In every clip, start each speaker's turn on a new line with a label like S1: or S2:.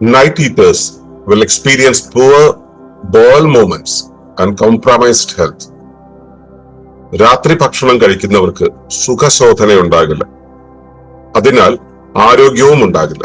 S1: night eaters will experience poor bowel movements and compromised health. രാത്രി ഭക്ഷണം കഴിക്കുന്നവർക്ക് സുഖശോധന ഉണ്ടാകില്ല അതിനാൽ ആരോഗ്യവും ഉണ്ടാകില്ല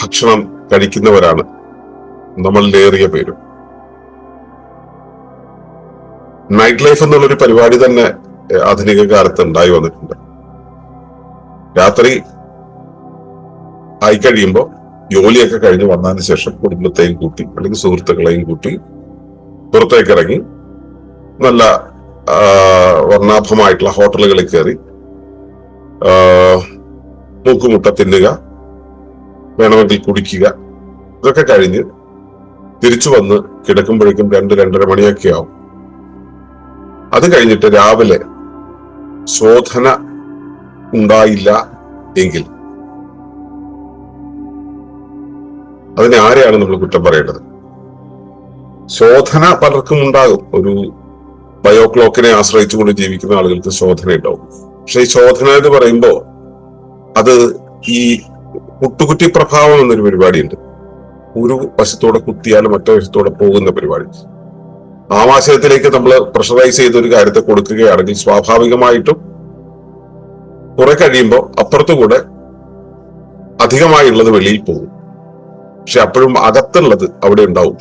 S1: ഭക്ഷണം കഴിക്കുന്നവരാണ്. നമ്മളിലേറിയ പേരും. നൈറ്റ് ലൈഫ് എന്നുള്ളൊരു പരിപാടി തന്നെ ആധുനിക കാലത്ത് ഉണ്ടായി വന്നിട്ടുണ്ട്. രാത്രി ആയി കഴിയുമ്പോൾ ജോലിയൊക്കെ കഴിഞ്ഞ് വന്നതിന് ശേഷം കുടുംബത്തെയും കൂട്ടി അല്ലെങ്കിൽ സുഹൃത്തുക്കളെയും കൂട്ടി പുറത്തേക്ക് ഇറങ്ങി നല്ല വർണാഭമായിട്ടുള്ള ഹോട്ടലുകളിൽ കയറി മൂക്കുമുട്ട തിന്നുക വേണമെങ്കിൽ കുടിക്കുക. ഇതൊക്കെ കഴിഞ്ഞ് തിരിച്ചു വന്ന് കിടക്കുമ്പോഴേക്കും രണ്ട് രണ്ടര മണിയൊക്കെ ആവും. അത് കഴിഞ്ഞിട്ട് രാവിലെ ശോധന ഉണ്ടായില്ല എങ്കിൽ. അതിനെ ആരെയാണ് നമ്മൾ കുറ്റം പറയേണ്ടത്? ശോധന പലർക്കും ഉണ്ടാകും. ഒരു ബയോ ക്ലോക്കിനെ ആശ്രയിച്ചുകൊണ്ട് ജീവിക്കുന്ന ആളുകൾക്ക് ശോധന ഉണ്ടാവും പക്ഷെ ഈ ശോധന എന്ന് പറയുമ്പോ അത് ഈ കുട്ടുകുറ്റി പ്രഭാവം എന്നൊരു പരിപാടിയുണ്ട്. ഒരു വശത്തോടെ കുത്തിയാൽ മറ്റേ വശത്തോടെ പോകുന്ന പരിപാടി. ആമാശയത്തിലേക്ക് നമ്മൾ പ്രഷറൈസ് ചെയ്ത ഒരു കാര്യത്തെ കൊടുക്കുകയാണെങ്കിൽ സ്വാഭാവികമായിട്ടും കുറെ കഴിയുമ്പോൾ അപ്പുറത്തുകൂടെ അധികമായുള്ളത് വെളിയിൽ പോകും. പക്ഷെ അപ്പോഴും അകത്തുള്ളത് അവിടെ ഉണ്ടാവും.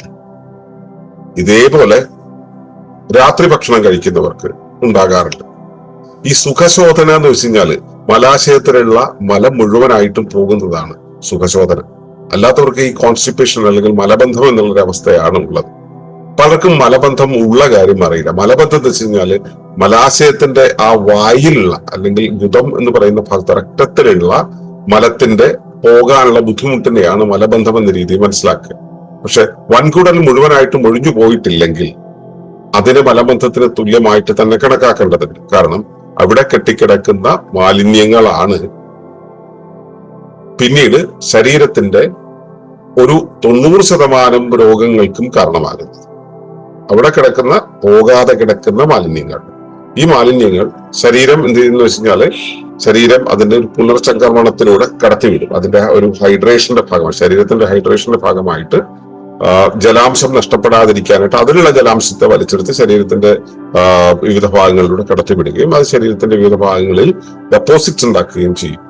S1: ഇതേപോലെ രാത്രി ഭക്ഷണം കഴിക്കുന്നവർക്ക് ഉണ്ടാകാറുണ്ട്. ഈ സുഖശോധന എന്ന് വെച്ച് കഴിഞ്ഞാൽ മലാശയത്തിലുള്ള മലം മുഴുവനായിട്ടും പോകുന്നതാണ് സുഖശോധന. അല്ലാത്തവർക്ക് ഈ കോൺസ്റ്റിപ്പേഷൻ അല്ലെങ്കിൽ മലബന്ധം എന്നുള്ളൊരു അവസ്ഥയാണ് ഉള്ളത്. പലർക്കും മലബന്ധം ഉള്ള കാര്യം അറിയില്ല. മലബന്ധം എന്ന് വെച്ച് കഴിഞ്ഞാൽ മലാശയത്തിന്റെ ആ വായിലുള്ള അല്ലെങ്കിൽ ഗുദം എന്ന് പറയുന്ന ഭാഗത്ത് രക്തത്തിലുള്ള മലത്തിന്റെ പോകാനുള്ള ബുദ്ധിമുട്ടിനെയാണ് മലബന്ധം എന്ന രീതിയിൽ മനസ്സിലാക്കുക. പക്ഷെ വൻകുടൽ മുഴുവനായിട്ടും ഒഴിഞ്ഞു പോയിട്ടില്ലെങ്കിൽ അതിന് മലബന്ധത്തിന് തുല്യമായിട്ട് തന്നെ കണക്കാക്കേണ്ടതുണ്ട്. കാരണം അവിടെ കെട്ടിക്കിടക്കുന്ന മാലിന്യങ്ങളാണ്. പിന്നീട് ശരീരത്തിന്റെ ഒരു തൊണ്ണൂറ് ശതമാനം രോഗങ്ങൾക്കും കാരണമാകുന്നത്. അവിടെ കിടക്കുന്ന പോകാതെ കിടക്കുന്ന മാലിന്യങ്ങൾ. ഈ മാലിന്യങ്ങൾ ശരീരം എന്ത് ചെയ്യുന്നു വെച്ച് കഴിഞ്ഞാൽ ശരീരം അതിന്റെ ഒരു പുനർചംക്രമണത്തിലൂടെ കടത്തിവിടും. അതിന്റെ ഒരു ഹൈഡ്രേഷന്റെ ഭാഗമായി ശരീരത്തിന്റെ ഹൈഡ്രേഷന്റെ ഭാഗമായിട്ട് ജലാംശം നഷ്ടപ്പെടാതിരിക്കാനായിട്ട് അതിലുള്ള ജലാംശത്തെ വലിച്ചെടുത്ത് ശരീരത്തിന്റെ വിവിധ ഭാഗങ്ങളിലൂടെ കടത്തിവിടുകയും അത് ശരീരത്തിന്റെ വിവിധ ഭാഗങ്ങളിൽ ഡെപ്പോസിറ്റ്സ് ഉണ്ടാക്കുകയും ചെയ്യും.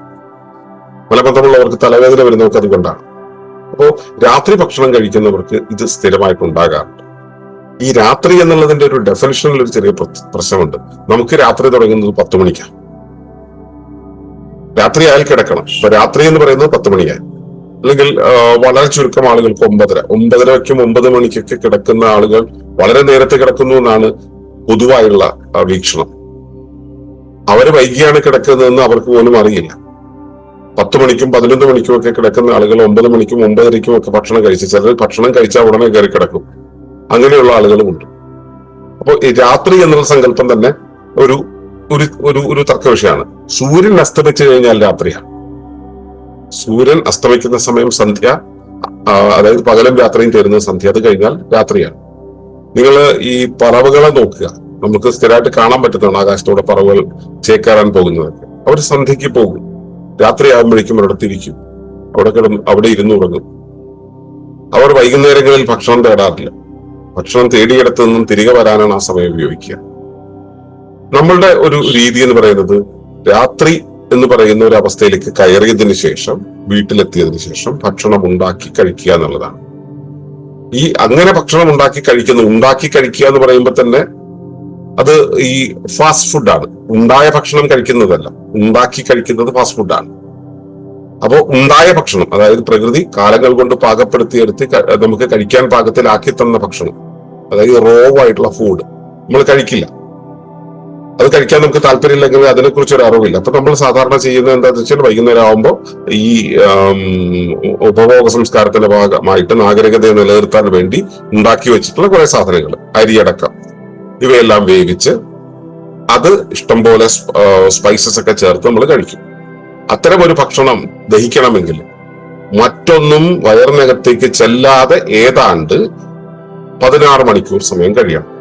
S1: മലബന്ധമുള്ളവർക്ക് തലവേദന വരുന്നവർക്ക് അതുകൊണ്ടാണ്. അപ്പോ രാത്രി ഭക്ഷണം കഴിക്കുന്നവർക്ക് ഇത് സ്ഥിരമായിട്ട് ഉണ്ടാകാറുണ്ട് ഈ രാത്രി എന്നുള്ളതിന്റെ ഒരു ഡെഫിനിഷനിൽ ഒരു ചെറിയ പ്രശ്നമുണ്ട്. നമുക്ക് രാത്രി തുടങ്ങുന്നത് പത്ത് മണിക്കാണ്. രാത്രി ആയാൽ കിടക്കണം. അപ്പൊ രാത്രി എന്ന് പറയുന്നത് പത്ത് മണിയായി. അല്ലെങ്കിൽ വളരെ ചുരുക്കം ആളുകൾക്ക് ഒമ്പതര. ഒമ്പതരയ്ക്കും ഒമ്പത് മണിക്കൊക്കെ കിടക്കുന്ന ആളുകൾ വളരെ നേരത്തെ കിടക്കുന്നു എന്നാണ് പൊതുവായുള്ള വീക്ഷണം. അവർ വൈകിയാണ് കിടക്കുന്നതെന്ന് അവർക്ക് പോലും അറിയില്ല. പത്ത് മണിക്കും പതിനൊന്ന് മണിക്കും ഒക്കെ കിടക്കുന്ന ആളുകൾ ഒമ്പത് മണിക്കും ഒമ്പതരയ്ക്കും ഒക്കെ ഭക്ഷണം കഴിച്ച് ചിലർ ഭക്ഷണം കഴിച്ചാൽ ഉടനെ കയറി കിടക്കും. അങ്ങനെയുള്ള ആളുകളുമുണ്ട് അപ്പോൾ ഈ രാത്രി എന്നുള്ള സങ്കല്പം തന്നെ ഒരു ഒരു ഒരു തർക്ക വിഷയമാണ്. സൂര്യൻ അസ്തമിച്ചു കഴിഞ്ഞാൽ രാത്രിയാണ്. സൂര്യൻ അസ്തമിക്കുന്ന സമയം സന്ധ്യ അതായത് പകലും രാത്രിയും ചേരുന്ന സന്ധ്യ. അത് കഴിഞ്ഞാൽ രാത്രിയാണ്. നിങ്ങൾ ഈ പറവുകളെ നോക്കുക. നമുക്ക് സ്ഥിരമായിട്ട് കാണാൻ പറ്റുന്നതാണ് ആകാശത്തോടെ പറവുകൾ ചേക്കേറാൻ പോകുന്നതൊക്കെ. അവർ സന്ധ്യയ്ക്ക് പോകും. രാത്രിയാകുമ്പോഴേക്കും അവരുടെ തിരിക്കും അവിടെ കിടന്ന് അവിടെ ഇരുന്ന് ഉറങ്ങും. അവർ വൈകുന്നേരങ്ങളിൽ ഭക്ഷണം തേടാറില്ല. ഭക്ഷണം തേടിയെടുത്തു നിന്നും തിരികെ വരാനാണ് ആ സമയം ഉപയോഗിക്കുക. നമ്മളുടെ ഒരു രീതി എന്ന് പറയുന്നത് രാത്രി എന്ന് പറയുന്ന ഒരു അവസ്ഥയിലേക്ക് കയറിയതിനു ശേഷം വീട്ടിലെത്തിയതിനു ശേഷം ഭക്ഷണം ഉണ്ടാക്കി കഴിക്കുക എന്നുള്ളതാണ്. ഈ അങ്ങനെ ഭക്ഷണം ഉണ്ടാക്കി കഴിക്കുന്നു ഉണ്ടാക്കി കഴിക്കുക എന്ന് പറയുമ്പോൾ തന്നെ അത് ഈ ഫാസ്റ്റ് ഫുഡാണ് ഉണ്ടായ ഭക്ഷണം കഴിക്കുന്നതല്ല. ഉണ്ടാക്കി കഴിക്കുന്നത് ഫാസ്റ്റ് ഫുഡാണ് അപ്പോൾ ഉണ്ടായ ഭക്ഷണം അതായത് പ്രകൃതി കാലങ്ങൾ കൊണ്ട് പാകപ്പെടുത്തിയെടുത്ത് നമുക്ക് കഴിക്കാൻ പാകത്തിലാക്കി തന്ന ഭക്ഷണം അതായത് റോ ആയിട്ടുള്ള ഫുഡ് നമ്മൾ കഴിക്കില്ല. അത് കഴിക്കാൻ നമുക്ക് താല്പര്യമില്ലെങ്കിൽ അതിനെക്കുറിച്ച് ഒരു അറിവില്ല. അപ്പൊ നമ്മൾ സാധാരണ ചെയ്യുന്നത് എന്താണെന്ന് വെച്ചാൽ വൈകുന്നേരം ആകുമ്പോൾ ഈ ഉപഭോഗ സംസ്കാരത്തിന്റെ ഭാഗമായിട്ട് നാഗരികതയെ നിലനിർത്താൻ വേണ്ടി ഉണ്ടാക്കി വെച്ചിട്ടുള്ള കുറെ സാധനങ്ങൾ. അരിയടക്കം. ഇവയെല്ലാം വേവിച്ച് അത് ഇഷ്ടംപോലെ സ്പൈസസ് ഒക്കെ ചേർത്ത് നമ്മൾ കഴിക്കും. അത്തരം ഒരു ഭക്ഷണം ദഹിക്കണമെങ്കിൽ മറ്റൊന്നും വയറിനകത്തേക്ക് ചെല്ലാതെ ഏതാണ്ട് പതിനാറ് മണിക്കൂർ സമയം കഴിയണം.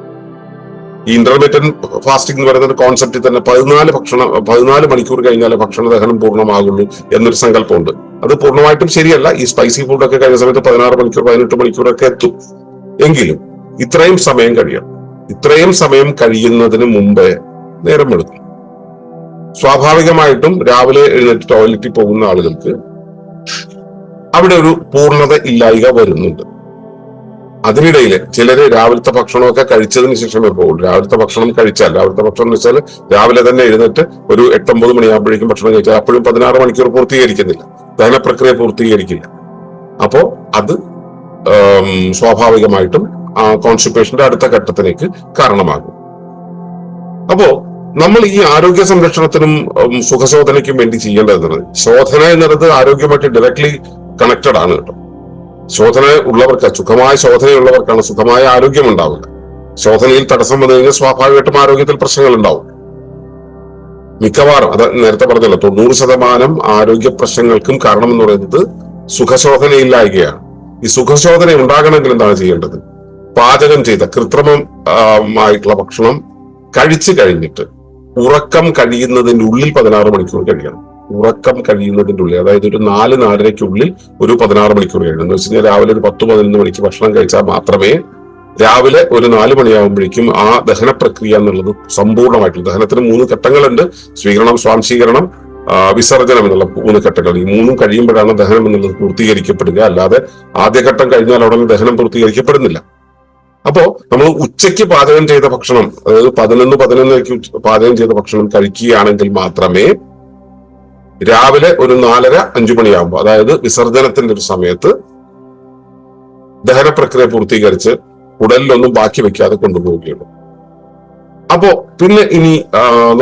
S1: ഈ ഇന്റർമീറ്റൻ ഫാസ്റ്റിംഗ് എന്ന് പറയുന്ന കോൺസെപ്റ്റിൽ തന്നെ പതിനാല് ഭക്ഷണം പതിനാല് മണിക്കൂർ കഴിഞ്ഞാലേ ഭക്ഷണ ദഹനം പൂർണമാകുള്ളൂ എന്നൊരു സങ്കല്പമുണ്ട്. അത് പൂർണമായിട്ടും ശരിയല്ല. ഈ സ്പൈസി ഫുഡൊക്കെ കഴിഞ്ഞ സമയത്ത് പതിനാറ് മണിക്കൂർ പതിനെട്ട് മണിക്കൂറൊക്കെ എത്തും. എങ്കിലും ഇത്രയും സമയം കഴിയണം. ഇത്രയും സമയം കഴിയുന്നതിന് മുമ്പേ നേരം എടുക്കും സ്വാഭാവികമായിട്ടും രാവിലെ എഴുന്നേറ്റ് ടോയ്ലറ്റിൽ പോകുന്ന ആളുകൾക്ക് അവിടെ ഒരു പൂർണത ഇല്ലായിക വരുന്നുണ്ട്. അതിനിടയിൽ ചിലര് രാവിലത്തെ ഭക്ഷണമൊക്കെ കഴിച്ചതിന് ശേഷമേ പോകുള്ളൂ രാവിലത്തെ ഭക്ഷണം കഴിച്ചാൽ രാവിലത്തെ ഭക്ഷണം എന്ന് വെച്ചാൽ രാവിലെ തന്നെ എഴുന്നേറ്റ് ഒരു എട്ടൊമ്പത് മണിയാകുമ്പോഴേക്കും ഭക്ഷണം കഴിച്ചാൽ അപ്പോഴും പതിനാറ് മണിക്കൂർ പൂർത്തീകരിക്കുന്നില്ല. ദഹന പ്രക്രിയ പൂർത്തീകരിക്കില്ല. അപ്പോ അത് സ്വാഭാവികമായിട്ടും കോൺസ്റ്റിപ്പേഷന്റെ അടുത്ത ഘട്ടത്തിലേക്ക് കാരണമാകും. അപ്പോ നമ്മൾ ഈ ആരോഗ്യ സംരക്ഷണത്തിനും സുഖശോധനയ്ക്കും വേണ്ടി ചെയ്യേണ്ടത് ശോധന എന്നത് ആരോഗ്യമായിട്ട് ഡയറക്ട്ലി കണക്റ്റഡ് ആണ് കേട്ടോ. ശോധന ഉള്ളവർക്ക് സുഖമായ ശോധനയുള്ളവർക്കാണ് സുഖമായ ആരോഗ്യം ഉണ്ടാവുക. ശോധനയിൽ തടസ്സം വന്നു കഴിഞ്ഞാൽ സ്വാഭാവികമായിട്ടും ആരോഗ്യത്തിൽ പ്രശ്നങ്ങൾ ഉണ്ടാവും. മിക്കവാറും അത് നേരത്തെ പറഞ്ഞല്ലോ തൊണ്ണൂറ് ശതമാനം ആരോഗ്യ പ്രശ്നങ്ങൾക്കും കാരണം എന്ന് പറയുന്നത് സുഖശോധനയില്ലായ്കയാണ്. ഈ സുഖശോധന ഉണ്ടാകണമെങ്കിൽ എന്താണ് ചെയ്യേണ്ടത്? പാചകം ചെയ്ത കൃത്രിമം ആയിട്ടുള്ള ഭക്ഷണം കഴിച്ചു കഴിഞ്ഞിട്ട് ഉറക്കം കഴിയുന്നതിന്റെ ഉള്ളിൽ പതിനാറ് മണിക്കൂർ കഴിയണം. ഉറക്കം കഴിയുന്നതിന്റെ ഉള്ളിൽ അതായത് ഒരു നാല് നാലരയ്ക്കുള്ളിൽ ഒരു പതിനാറ് മണിക്കൂർ കഴിയണം. എന്ന് വെച്ച് കഴിഞ്ഞാൽ രാവിലെ ഒരു പത്ത് പതിനൊന്ന് മണിക്ക് ഭക്ഷണം കഴിച്ചാൽ മാത്രമേ രാവിലെ ഒരു നാല് മണിയാകുമ്പോഴേക്കും ആ ദഹന പ്രക്രിയ എന്നുള്ളത് സമ്പൂർണമായിട്ടുള്ള ദഹനത്തിന് മൂന്ന് ഘട്ടങ്ങളുണ്ട്. സ്വീകരണം സ്വാംശീകരണം വിസർജനം എന്നുള്ള മൂന്ന് ഘട്ടങ്ങൾ. ഈ മൂന്നും കഴിയുമ്പോഴാണ് ദഹനം എന്നുള്ളത് പൂർത്തീകരിക്കപ്പെടുക. അല്ലാതെ ആദ്യഘട്ടം കഴിഞ്ഞാൽ ഉടനെ ദഹനം പൂർത്തീകരിക്കപ്പെടുന്നില്ല. അപ്പോ നമ്മൾ ഉച്ചയ്ക്ക് പാചകം ചെയ്ത ഭക്ഷണം അതായത് പതിനൊന്ന് പതിനൊന്നരയ്ക്ക് പാചകം ചെയ്ത ഭക്ഷണം കഴിക്കുകയാണെങ്കിൽ മാത്രമേ രാവിലെ ഒരു നാലര അഞ്ചു മണിയാകുമ്പോൾ അതായത് വിസർജനത്തിന്റെ ഒരു സമയത്ത് ദഹന പ്രക്രിയ പൂർത്തീകരിച്ച് ഉടലിലൊന്നും ബാക്കി വെക്കാതെ കൊണ്ടുപോവുകയുള്ളൂ. അപ്പോ പിന്നെ ഇനി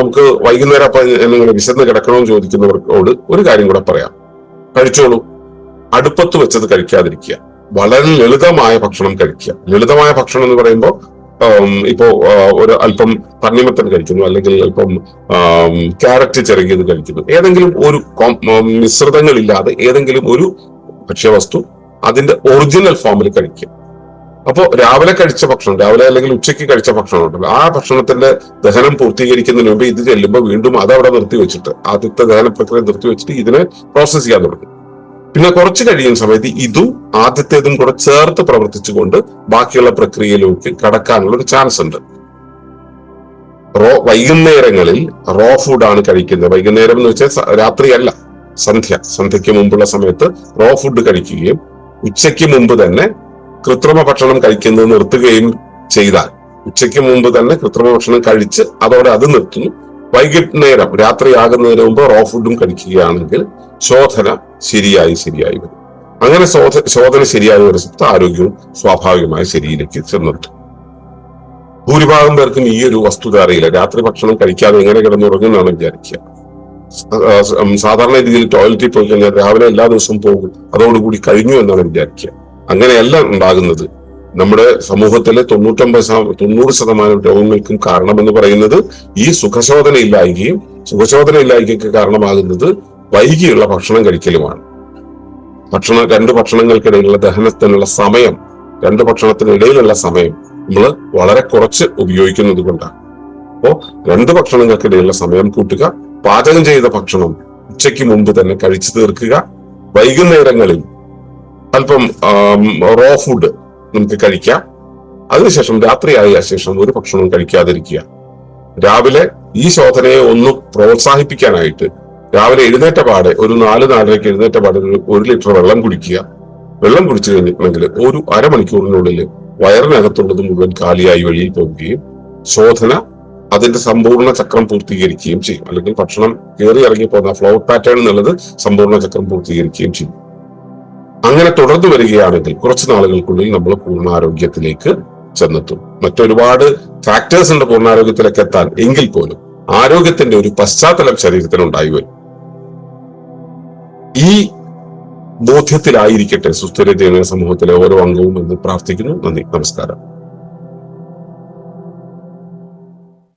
S1: നമുക്ക് വൈകുന്നേരം അപ്പൊ നിങ്ങൾ വിശന്ന് കിടക്കണമെന്ന് ചോദിക്കുന്നവർക്കോട് ഒരു കാര്യം കൂടെ പറയാം. കഴിച്ചോളൂ. അടുപ്പത്ത് വെച്ചത് കഴിക്കാതിരിക്കുക. വളരെ ലളിതമായ ഭക്ഷണം കഴിക്കുക. ലളിതമായ ഭക്ഷണം എന്ന് പറയുമ്പോൾ ഇപ്പോ ഒരു അല്പം തണ്ണിമത്തൻ കഴിക്കുന്നു അല്ലെങ്കിൽ അല്പം ക്യാരറ്റ് ചിറകിയത് കഴിക്കുന്നു. ഏതെങ്കിലും ഒരു മിശ്രിതങ്ങളില്ലാതെ ഏതെങ്കിലും ഒരു ഭക്ഷ്യവസ്തു അതിന്റെ ഒറിജിനൽ ഫോമിൽ കഴിക്കും. അപ്പോൾ രാവിലെ കഴിച്ച ഭക്ഷണം രാവിലെ അല്ലെങ്കിൽ ഉച്ചയ്ക്ക് കഴിച്ച ഭക്ഷണം ഉണ്ടല്ലോ. ആ ഭക്ഷണത്തിന്റെ ദഹനം പൂർത്തീകരിക്കുന്നതിന് മുമ്പ് ഇത് ചെല്ലുമ്പോൾ വീണ്ടും അത് അവിടെ നിർത്തി വെച്ചിട്ട് ആദ്യത്തെ ദഹന പ്രക്രിയ നിർത്തി വെച്ചിട്ട് ഇതിനെ പ്രോസസ് ചെയ്യാൻ തുടങ്ങും. പിന്നെ കുറച്ച് കഴിയുന്ന സമയത്ത് ഇതും ആദ്യത്തേതും കൂടെ ചേർത്ത് പ്രവർത്തിച്ചുകൊണ്ട് ബാക്കിയുള്ള പ്രക്രിയയിലേക്ക് കടക്കാനുള്ള ഒരു ചാൻസ് ഉണ്ട്. റോ വൈകുന്നേരങ്ങളിൽ റോ ഫുഡാണ് കഴിക്കുന്നത്. വൈകുന്നേരം എന്ന് വെച്ചാൽ രാത്രിയല്ല സന്ധ്യ. സന്ധ്യയ്ക്ക് മുമ്പുള്ള സമയത്ത് റോ ഫുഡ് കഴിക്കുകയും ഉച്ചയ്ക്ക് മുമ്പ് തന്നെ കൃത്രിമ ഭക്ഷണം കഴിക്കുന്നത് നിർത്തുകയും ചെയ്താൽ ഉച്ചയ്ക്ക് മുമ്പ് തന്നെ കൃത്രിമ ഭക്ഷണം കഴിച്ച് അതോടെ അത് നിർത്തുന്നു. വൈകുന്നേരം രാത്രി ആകുന്നതിന് മുമ്പ് റോ ഫുഡും കഴിക്കുകയാണെങ്കിൽ ശോധന ശരിയായി ശരിയായി വരും. അങ്ങനെ ശോധ ശോധന ശരിയായി ഒരു സ്ഥലത്ത് ആരോഗ്യവും സ്വാഭാവികമായി ശരിയിലേക്ക് ചെന്നിട്ടു ഭൂരിഭാഗം പേർക്കും ഈ ഒരു വസ്തുത അറിയില്ല രാത്രി ഭക്ഷണം കഴിക്കാതെ എങ്ങനെ കിടന്നുറങ്ങുന്നതാണ് വിചാരിക്കുക. സാധാരണ രീതിയിൽ ടോയ്ലറ്റിൽ പോയി കഴിഞ്ഞാൽ രാവിലെ എല്ലാ ദിവസവും പോകും. അതോടുകൂടി കഴിഞ്ഞു എന്നാണ് വിചാരിക്കുക. അങ്ങനെയല്ല ഉണ്ടാകുന്നത്. നമ്മുടെ സമൂഹത്തിലെ തൊണ്ണൂറ്റൊമ്പത് തൊണ്ണൂറ് ശതമാനം രോഗങ്ങൾക്കും കാരണമെന്ന് പറയുന്നത് ഈ സുഖശോധന ഇല്ലായ്കയും സുഖശോധന ഇല്ലായ്കയ്ക്ക് കാരണമാകുന്നത് വൈകിയുള്ള ഭക്ഷണം കഴിക്കലുമാണ്. ഭക്ഷണ രണ്ട് ഭക്ഷണങ്ങൾക്കിടയിലുള്ള ദഹനത്തിനുള്ള സമയം രണ്ട് ഭക്ഷണത്തിനിടയിലുള്ള സമയം നമ്മൾ വളരെ കുറച്ച് ഉപയോഗിക്കുന്നത് കൊണ്ടാണ്. അപ്പോ രണ്ട് ഭക്ഷണങ്ങൾക്കിടയിലുള്ള സമയം കൂട്ടുക പാചകം ചെയ്ത ഭക്ഷണം ഉച്ചയ്ക്ക് മുമ്പ് തന്നെ കഴിച്ചു തീർക്കുക വൈകുന്നേരങ്ങളിൽ അല്പം റോ ഫുഡ് നമുക്ക് കഴിക്കാം. അതിനുശേഷം രാത്രിയായ ശേഷം ഒരു ഭക്ഷണവും കഴിക്കാതിരിക്കുക. രാവിലെ ഈ ശോധനയെ ഒന്ന് പ്രോത്സാഹിപ്പിക്കാനായിട്ട് രാവിലെ എഴുന്നേറ്റ പാടെ ഒരു നാല് നാലരയ്ക്ക് എഴുന്നേറ്റ പാടെ ഒരു ലിറ്റർ വെള്ളം കുടിക്കുക. വെള്ളം കുടിച്ചു കഴിഞ്ഞിട്ടുണ്ടെങ്കിൽ ഒരു അരമണിക്കൂറിനുള്ളിൽ വയറിനകത്തുള്ളത് മുഴുവൻ കാലിയായി വെളിയിൽ പോവുകയും ശോധന അതിന്റെ സമ്പൂർണ ചക്രം പൂർത്തീകരിക്കുകയും ചെയ്യും. അല്ലെങ്കിൽ ഭക്ഷണം കയറി ഇറങ്ങി പോകുന്ന ഫ്ലോ പാറ്റേൺ എന്നുള്ളത് സമ്പൂർണ ചക്രം പൂർത്തീകരിക്കുകയും ചെയ്യും. അങ്ങനെ തുടർന്നു വരികയാണെങ്കിൽ കുറച്ച് നാളുകൾക്കുള്ളിൽ നമ്മൾ പൂർണാരോഗ്യത്തിലേക്ക് ചെന്നെത്തും. മറ്റൊരുപാട് ഫാക്ടേഴ്സ് ഉണ്ട് പൂർണാരോഗ്യത്തിലേക്ക് എത്താൻ. എങ്കിൽ പോലും ആരോഗ്യത്തിന്റെ ഒരു പശ്ചാത്തലം ശരീരത്തിന് ഉണ്ടായി വരും. ഈ ബോധ്യത്തിലായിരിക്കട്ടെ സുസ്ഥിര ജീവന സമൂഹത്തിലെ ഓരോ അംഗവും എന്ന് പ്രാർത്ഥിക്കുന്നു. നന്ദി. നമസ്കാരം.